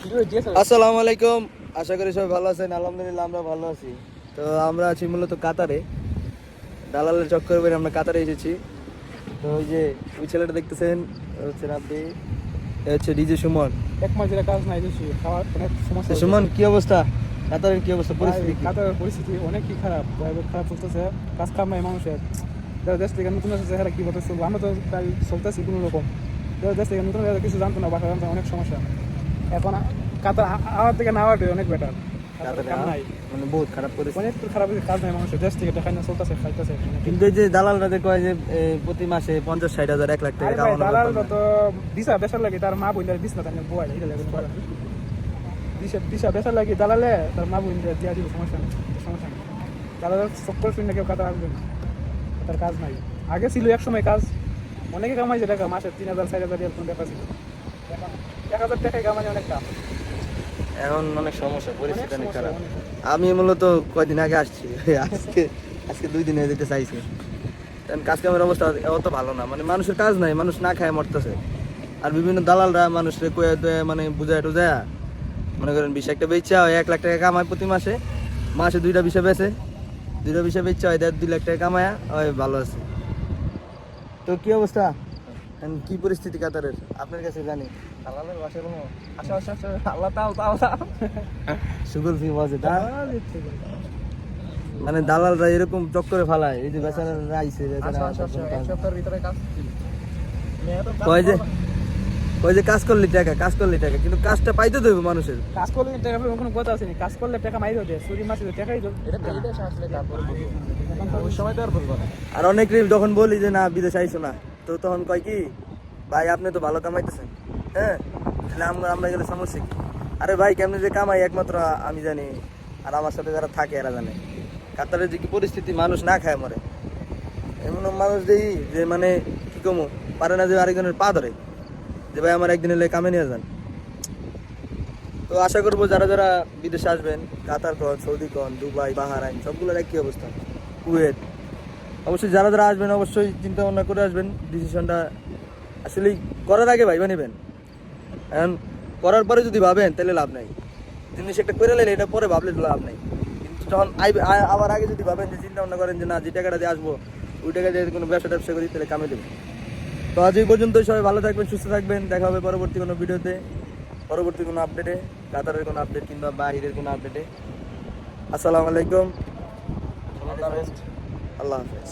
আসসালামু আলাইকুম আশা করি সবাই ভালো আছেন। আলহামদুলিল্লাহ আমরা ভালো আছি। তো আমরা আছি মূলত কাতারে। দালালের চক্কর করে আমরা কাতারে এসেছি। তো ওই যে ওই ছেলেটা দেখতেছেন হচ্ছে রাব্বি হচ্ছে ডিজে সুমন। এক মাস যেটা কাজ নাই খাওয়ার অনেক সমস্যা তো সুমন কি অবস্থা? কাতারের কি অবস্থা? পরিস্থিতি কাতারের পরিস্থিতি অনেক কি খারাপ খারাপ চলতেছে। কাজ কাম নাই মানুষের। যারা দেশ থেকে নতুন আসছে এরা কীভাবে চলবো? আমরা তো প্রায় চলতেছি কোনো রকম। যারা দেশ থেকে নতুন কিছু জানতো না বাসা জানতো অনেক সমস্যা। এখন কাতার আমার থেকে না হওয়াটাই অনেক বেটার মানে বহুত খারাপ খারাপ কাজ নাই মানুষের দেশ থেকে দেখায় না চলতেছে খাইতেছে কিন্তু এই যে দালালরা যে কয় যে প্রতি মাসে পঞ্চাশ ষাট হাজার এক লাখ টাকা কামানো দালাল তো বেসার লাগে তার মা বইলে বিশ না তাহলে বয় এটা লাগে ভিসা ভিসা বেসার লাগে দালালে তার মা বইলে দিয়া দিব সমস্যা নেই সমস্যা নেই। দালালের চক্কর শুনে কেউ কাতার আসবে না তার কাজ নাই। আগে ছিল এক সময় কাজ অনেকে কামাইছে টাকা মাসে তিন হাজার চার হাজার এরকম টাকা ছিল। এক হাজার টাকায় কামাই অনেক কাজ এখন অনেক সমস্যা পরিস্থিতি অনেক খারাপ। আমি মূলত কয়দিন আগে আসছি আজকে আজকে দুই দিনে যেতে চাইছি। কারণ কাজ কামের অবস্থা অত ভালো না মানে মানুষের কাজ নাই মানুষ না খায় মরতেছে। আর বিভিন্ন দালালরা মানুষকে কয়ে মানে বুঝায় টুজায় মনে করেন বিশ একটা বেচা হয় এক লাখ টাকা কামায় প্রতি মাসে। মাসে দুইটা বিষয় বেচে দুইটা বিষয় বেচা হয় দেড় দুই লাখ টাকা কামায়া হয় ভালো আছে। তো কি অবস্থা? কি পরিস্থিতি কাতারের? আপনার কাছে জানি। দালালের বাসায় কোনো আল্লাহ তাও তাও তাও সুগল ফি বাজে মানে দালালরা এরকম চক্করে ফালায়। এই যে আইছে কাজ কয় যে কয় যে কাজ করলি টাকা কাজ করলি টাকা কিন্তু কাজটা পাইতে দেবে মানুষের। কাজ করলে টাকা পাবে কোনো কথা আছে কাজ করলে টাকা মাইরও দেয় চুরি মাসে টাকাই তো আর অনেক যখন বলি যে না বিদেশ আইছো না। তো তখন কয় কি, ভাই, আপনি তো ভালো কামাইতেছেন হ্যাঁ? তাহলে আমরা আমরা গেলে সমস্যা কি? আরে ভাই, কেমনি যে কামাই, একমাত্র আমি জানি, আর আমার সাথে যারা থাকে এরা জানে। কাতারের যে কি পরিস্থিতি, মানুষ না খায় মরে? এমন মানুষ দেই, যে মানে কি কমো, পারে না যে আরেকজনের পা ধরে, যে ভাই, আমার একদিন এলে কামে নিয়ে যান। তো আশা করব যারা যারা বিদেশে আসবেন, কাতার কন, সৌদি কন, দুবাই, বাহারাইন, সবগুলোর একই অবস্থা। কুয়েত অবশ্যই যারা যারা আসবেন, অবশ্যই চিন্তা ভাবনা করে আসবেন। ডিসিশনটা আসলেই করার আগে ভাইবা নেবেন। এখন করার পরে যদি ভাবেন, তাহলে লাভ নাই। জিনিস একটা করে নিলে এটা পরে ভাবলে লাভ নাই। কিন্তু যখন আবার আগে যদি ভাবেন যে চিন্তা ভাবনা করেন যে না, যে টাকাটা দিয়ে আসব, ওই টাকা দিয়ে কোনো ব্যবসা ট্যাবসা করি, তাহলে কামে দেবেন। তো আজ এই পর্যন্ত সবাই ভালো থাকবেন, সুস্থ থাকবেন। দেখা হবে পরবর্তী কোনো ভিডিওতে, পরবর্তী কোনো আপডেটে কাতারের কোনো আপডেট কিংবা বাহিরের কোনো আপডেটে আসসালামু আলাইকুম। আল্লাহ হাফেজ।